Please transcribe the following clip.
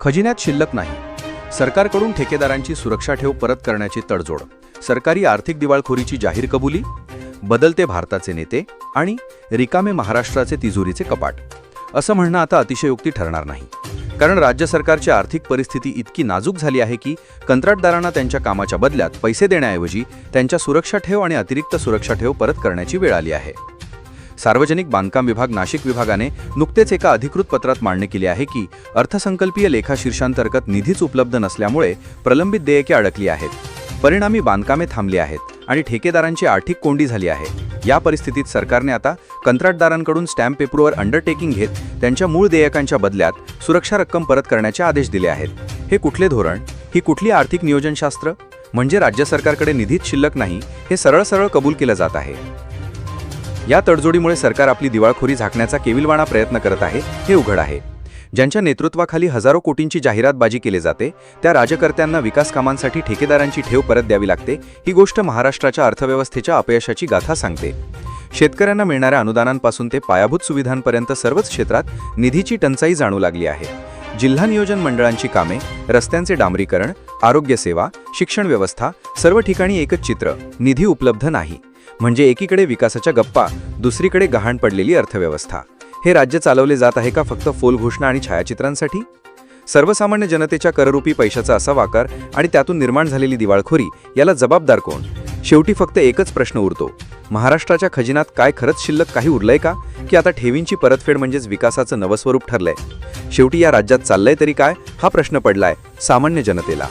खजिन्यात शिल्लक नाही. सरकारकडून ठेकेदारांची सुरक्षा ठेव परत करण्याची तडजोड. सरकारी आर्थिक दिवाळखोरीची जाहीर कबुली बदलते भारताचे नेते आणि रिकामे महाराष्ट्राचे तिजोरीचे कपाट. असं म्हणणं आता अतिशयोक्ती ठरणार नाही. कारण राज्य सरकारची आर्थिक परिस्थिती इतकी नाजूक झाली आहे की कंत्राटदारांना त्यांच्या कामाच्या बदल्यात पैसे देण्याऐवजी त्यांच्या सुरक्षा ठेव आणि अतिरिक्त सुरक्षा ठेव परत करण्याची वेळ आली आहे. सार्वजनिक बांधकाम विभाग नाशिक विभागाने नुकतेच एका अधिकृत पत्रात मांडणी केली आहे की अर्थसंकल्पीय लेखा शीर्षांतर्गत निधीच उपलब्ध नसल्यामुळे प्रलंबित देयके अडकली आहेत. परिणामी बांधकामे थांबली आहेत आणि ठेकेदारांची आर्थिक कोंडी झाली आहे. या परिस्थितीत सरकारने आता कंत्राटदारांकडून स्टॅम्प पेपरवर अंडरटेकिंग घेत त्यांच्या मूळ देयकांच्या बदल्यात सुरक्षा रक्कम परत करण्याचे आदेश दिले आहेत. हे कुठले धोरण? ही कुठली आर्थिक नियोजनशास्त्र? म्हणजे राज्य सरकारकडे निधीच शिल्लक नाही हे सरळ सरळ कबूल केलं जात आहे. या तडजोडीमुळे सरकार आपली दिवाळखोरी झाकण्याचा केविलवाणा प्रयत्न करत आहे हे उघड आहे. ज्यांच्या नेतृत्वाखाली हजारो कोटींची जाहिरातबाजी केली जाते त्या राजकर्त्यांना विकास कामांसाठी ठेकेदारांची ठेव परत द्यावी लागते ही गोष्ट महाराष्ट्राच्या अर्थव्यवस्थेच्या अपयशाची गाथा सांगते. शेतकऱ्यांना मिळणाऱ्या अनुदानांपासून ते पायाभूत सुविधांपर्यंत सर्वच क्षेत्रात निधीची टंचाई जाणू लागली आहे. जिल्हा नियोजन मंडळांची कामे रस्त्यांचे डांबरीकरण आरोग्यसेवा शिक्षण व्यवस्था सर्व ठिकाणी एकच चित्र निधी उपलब्ध नाही. म्हणजे एकीकडे विकासाच्या गप्पा दुसरीकडे गहाण पडलेली अर्थव्यवस्था. हे राज्य चालवले जात आहे का फक्त फोल घोषणा आणि छायाचित्रांसाठी? सर्वसामान्य जनतेच्या कररूपी पैशाचा असा वाकार आणि त्यातून निर्माण झालेली दिवाळखोरी याला जबाबदार कोण? शेवटी फक्त एकच प्रश्न उरतो. महाराष्ट्राच्या खजिनात काय खरंच शिल्लक काही उरलंय का? की आता ठेवींची परतफेड म्हणजेच विकासाचं नवस्वरूप ठरलंय? शेवटी या राज्यात चाललंय तरी काय? हा प्रश्न पडलाय सामान्य जनतेला.